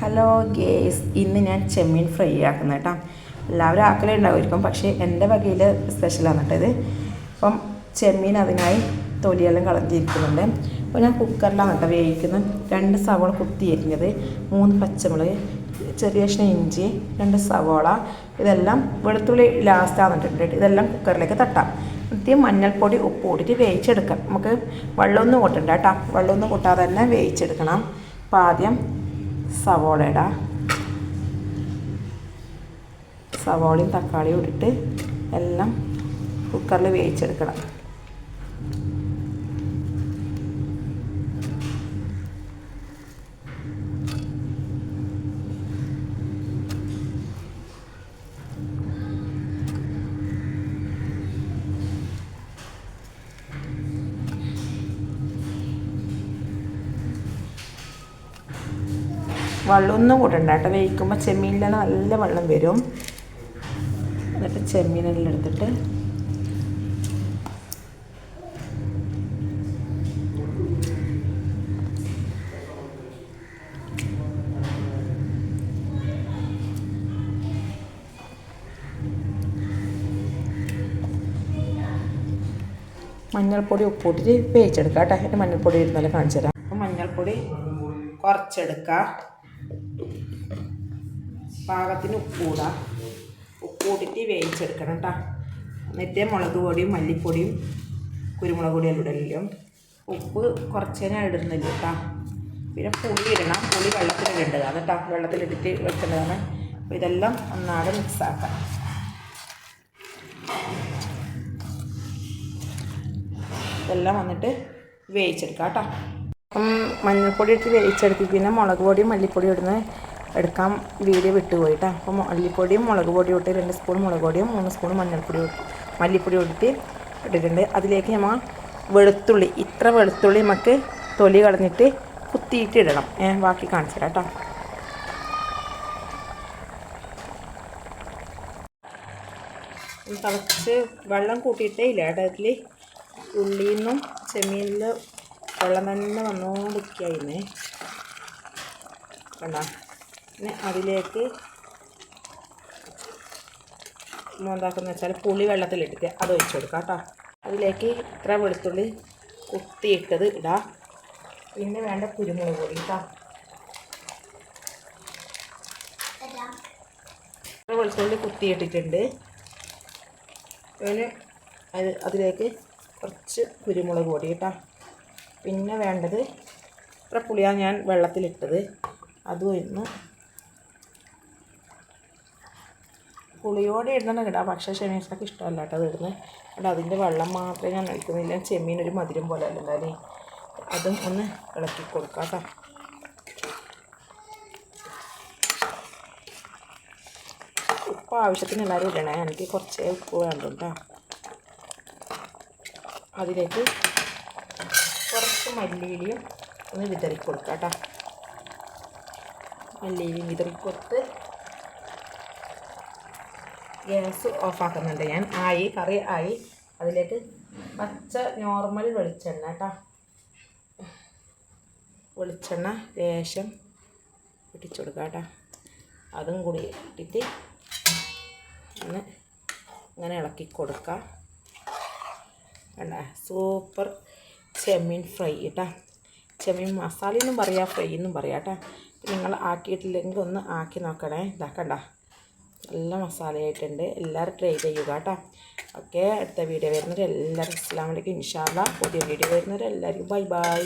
Hello guys ഇന്ന് ഞാൻ ചെമ്മീൻ fry ആക്കുന്നത് കേട്ടോ. എല്ലാവരും ആക്കലേ ഉണ്ടാവുമായിരിക്കും പക്ഷേ എന്റെ വകയിൽ സ്പെഷ്യലാണ് കേട്ടോ ഇത്. അപ്പം ചെമ്മീൻ അതിനായി തൊലിയെല്ലാം കളഞ്ഞിരിക്കുന്നുണ്ട്. അപ്പോൾ ഞാൻ കുക്കറിലാണ് കേട്ടോ വേവിക്കുന്നത്. രണ്ട് സവോള കുത്തി എരിഞ്ഞത് മൂന്ന് പച്ചമുളക് ചെറിയ കഷ്ണം ഇഞ്ചി രണ്ട് സവോള. ഇതെല്ലാം വെളുത്തുള്ളി ലാസ്റ്റ് ആകുന്നുണ്ട് ഇതെല്ലാം കുക്കറിലേക്ക് തട്ടാം. ആദ്യം മഞ്ഞൾപ്പൊടി ഉപ്പ് കൂട്ടിയിട്ട് വേവിച്ചെടുക്കാം. നമുക്ക് വെള്ളമൊന്നും കൂട്ടണ്ട കേട്ടോ. വെള്ളമൊന്നും കൂട്ടാതെ തന്നെ വേവിച്ചെടുക്കണം. അപ്പോൾ ആദ്യം സവോള ഇടാം സവോളയും തക്കാളിയും ഇട്ടിട്ട് എല്ലാം കുക്കറിൽ വേവിച്ചെടുക്കണം. വെള്ളമൊന്നും കൂട്ടണ്ട കേട്ടോ. വേവിക്കുമ്പോൾ ചെമ്മീനിൽ നല്ല വെള്ളം വരും. എന്നിട്ട് ചെമ്മീനെല്ലാം എടുത്തിട്ട് മഞ്ഞൾപ്പൊടി ഉപ്പൂട്ടിട്ട് വേവിച്ചെടുക്കാം കേട്ടോ. എന്റെ മഞ്ഞൾപ്പൊടി ഇരുന്നാലും കാണിച്ചു തരാം മഞ്ഞൾപ്പൊടി കുറച്ചെടുക്കുക പാകത്തിന് ഉപ്പ് ഉപ്പൂട്ടിട്ട് വേവിച്ചെടുക്കണം കേട്ടോ എന്നിട്ട് മുളക് പൊടിയും മല്ലിപ്പൊടിയും കുരുമുളക് പൊടിയും ഇടലും ഉപ്പ് കുറച്ച് ഞാൻ ഇടുന്നില്ല കേട്ടോ പിന്നെ പുളി ഇടണം. പുളി വെള്ളത്തിലിടേണ്ടതാണ് കേട്ടോ വെള്ളത്തിലിട്ടിട്ട് വെക്കേണ്ടതാണ്. അപ്പോൾ ഇതെല്ലാം ഒന്നാടെ മിക്സാക്കാം ഇതെല്ലാം വന്നിട്ട് വേവിച്ചെടുക്കാം കേട്ടോ അപ്പം മഞ്ഞൾപ്പൊടി ഇട്ട് വേവിച്ചെടുത്തി പിന്നെ മുളക് പൊടിയും മല്ലിപ്പൊടിയും ഇടുന്ന എടുക്കാൻ വീഡിയോ വിട്ടുപോയിട്ടാ അപ്പോൾ മല്ലിപ്പൊടിയും മുളക് പൊടിയും ഇട്ട് രണ്ട് സ്പൂൺ മുളക് പൊടിയും മൂന്ന് സ്പൂൺ മഞ്ഞൾപ്പൊടി മല്ലിപ്പൊടി ഇട്ടിട്ട് ഇട്ടിട്ടുണ്ട്. അതിലേക്ക് നമ്മൾ വെളുത്തുള്ളി ഇത്ര വെളുത്തുള്ളി നമുക്ക് തൊലി കളഞ്ഞിട്ട് കുത്തിയിട്ട് ഇടണം. ഏ ബാക്കി കാണിച്ചു തരാം കേട്ടോ തിളച്ച് വെള്ളം കൂട്ടിയിട്ടേ ഇല്ല കേട്ടോ അതിൽ ഉള്ളിയിൽ നിന്നും ചെമ്മീനിൽ വെള്ളം തന്നെ വന്നുകൊണ്ടിരിക്കുകയായിരുന്നേ കണ്ട? പിന്നെ അതിലേക്ക് എന്താക്കുന്നത് വെച്ചാൽ പുളി വെള്ളത്തിലിട്ടിട്ട് അത് ഒഴിച്ചു കൊടുക്കാം കേട്ടോ. അതിലേക്ക് ഇത്ര വെളുത്തുള്ളി കുത്തിയിട്ടത് ഇടാം. പിന്നെ വേണ്ട കുരുമുളക് പൊടി കേട്ടോ. വെളുത്തുള്ളി കുത്തിയിട്ടിട്ടുണ്ട്. പിന്നെ അത് അതിലേക്ക് കുറച്ച് കുരുമുളക് പൊടി കേട്ടോ. പിന്നെ വേണ്ടത് ഇത്ര പുളിയാണ് ഞാൻ വെള്ളത്തിലിട്ടത്. അതും ഇന്ന് പുളിയോടെ ഇടണം കേട്ടോ. പക്ഷേ ഷെമീസൊക്കെ ഇഷ്ടമല്ല കേട്ടോ അത് ഇടുന്നത് അവിടെ അതിന്റെ വെള്ളം മാത്രമേ ഞാൻ ഒഴിക്കുന്നില്ല. ചെമ്മീൻ ഒരു മധുരം പോലെ അല്ല അതും ഒന്ന് ഇളക്കി കൊടുക്കാം കേട്ടോ. ഉപ്പ് ആവശ്യത്തിന് എല്ലാവരും ഇടണേ. എനിക്ക് കുറച്ചേ ഉപ്പ് വേണ്ട കേട്ടോ. അതിലേക്ക് കുറച്ച് മല്ലിയിലയും ഒന്ന് വിതറി കൊടുക്കാം കേട്ടോ. മല്ലിയിലും വിതറി കൊടുത്ത് ഗ്യാസ് ഓഫാക്കുന്നുണ്ട് ഞാൻ. ആയി കറി ആയി. അതിലേക്ക് പച്ച നോർമൽ വെളിച്ചെണ്ണ കേട്ടോ. വെളിച്ചെണ്ണ ലേശം ഇട്ടിച്ചു കൊടുക്കുക കേട്ടോ. അതും കൂടി ഇട്ടിട്ട് ഒന്ന് ഇങ്ങനെ ഇളക്കി കൊടുക്കാം. കണ്ട? സൂപ്പർ ചെമ്മീൻ ഫ്രൈ കേട്ടോ. ചെമ്മീൻ മസാല എന്നും പറയാം ഫ്രൈ എന്നും പറയാം കേട്ടോ. നിങ്ങൾ ആക്കിയിട്ടില്ലെങ്കിൽ ഒന്ന് ആക്കി നോക്കണേ. ഇതാക്കണ്ട നല്ല മസാലയായിട്ടുണ്ട്. എല്ലാവരും ട്രൈ ചെയ്യുക കേട്ടോ. ഓക്കെ അടുത്ത വീഡിയോ വരുന്നവർ എല്ലാവരും അസ്സാം വലൈക്കും ഇൻഷാല്ല പുതിയ വീഡിയോ വരുന്നവർ എല്ലാവർക്കും ബൈ ബൈ